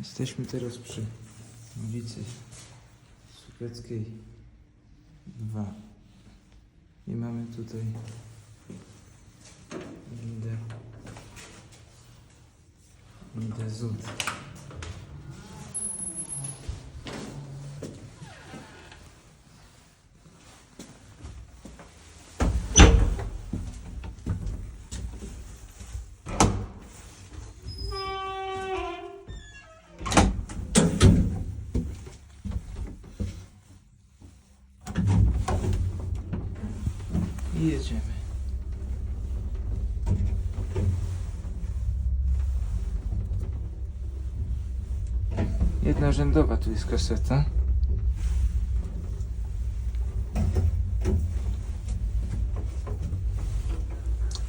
Jesteśmy teraz przy ulicy Sukieckiej 2 i mamy tutaj windę windę ZUT. I jedziemy. Tu jest kaseta.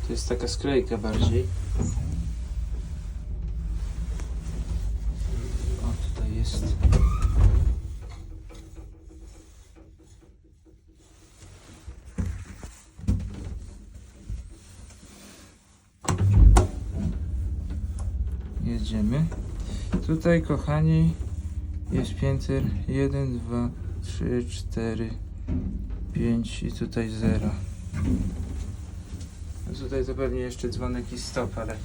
To jest taka sklejka bardziej. Jedziemy. Tutaj, kochani, jest pięter 1, 2, 3, 4, 5 i tutaj 0. No tutaj to pewnie jeszcze dzwonek i stop, ale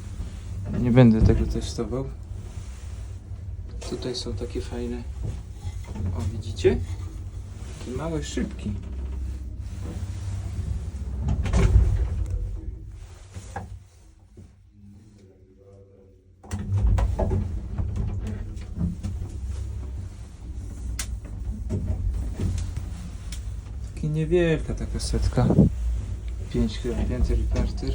nie będę tego testował. Tutaj są takie fajne. O, widzicie? Takie małe szybki. Niewielka taka setka. 5 chyba pięter i parter.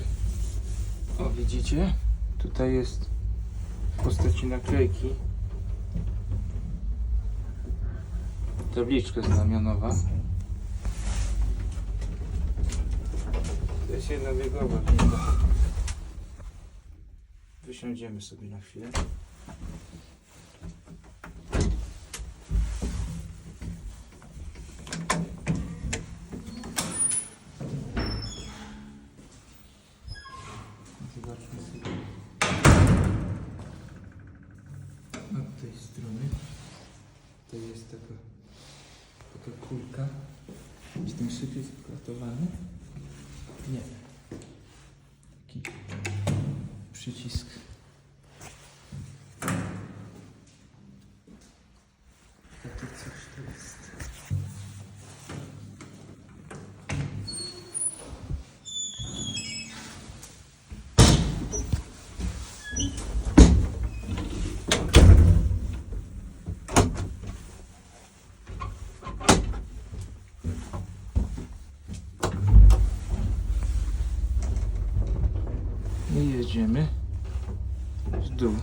O, widzicie? Tutaj jest w postaci naklejki. Tabliczka znamionowa. To jest jednobiegowa winda. Wysiądziemy sobie na chwilę. Zobaczmy sobie. Od tej strony. To jest taka, taka kulka. Czy ten szyb jest? Nie. Taki przycisk. Takie coś to jest. I jedziemy w dół.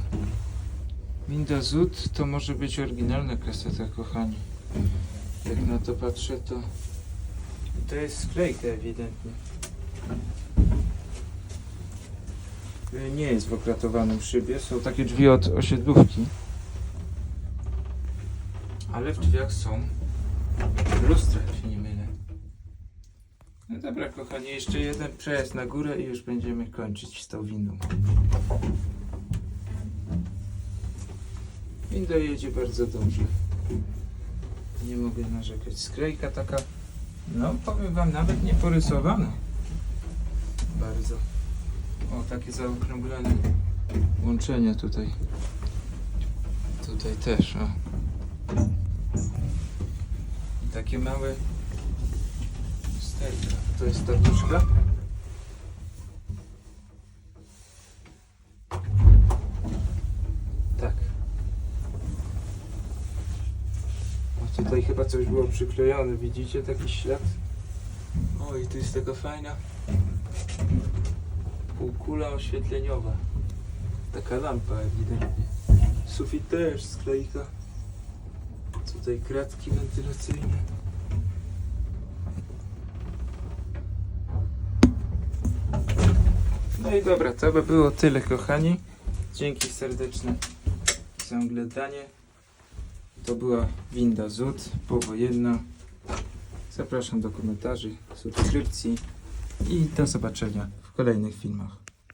Winda ZUT to może być oryginalna kaseta, kochani. Jak na to patrzę, to to jest sklejka ewidentnie. Y, Nie jest w okratowanym szybie, są takie drzwi od osiedlówki. Ale w drzwiach są lustra, nie mylę. No dobra, kochani, jeszcze jeden przejazd na górę i już będziemy kończyć z tą windą. Winda jedzie bardzo dobrze. Nie mogę narzekać. Sklejka taka, no powiem wam, nawet nie porysowana. Bardzo. O, takie zaokrąglone łączenia tutaj. Tutaj też, o. I takie małe. To jest ta duszka. Tak. O, tutaj chyba coś było przyklejone. Widzicie taki ślad? O, i tu jest taka fajna półkula oświetleniowa. Taka lampa ewidentnie. Sufit też sklejka. Tutaj kratki wentylacyjne. No i dobra, to by było tyle, kochani. Dzięki serdeczne za oglądanie. To była winda ZUT powojenna. Zapraszam do komentarzy, subskrypcji i do zobaczenia w kolejnych filmach.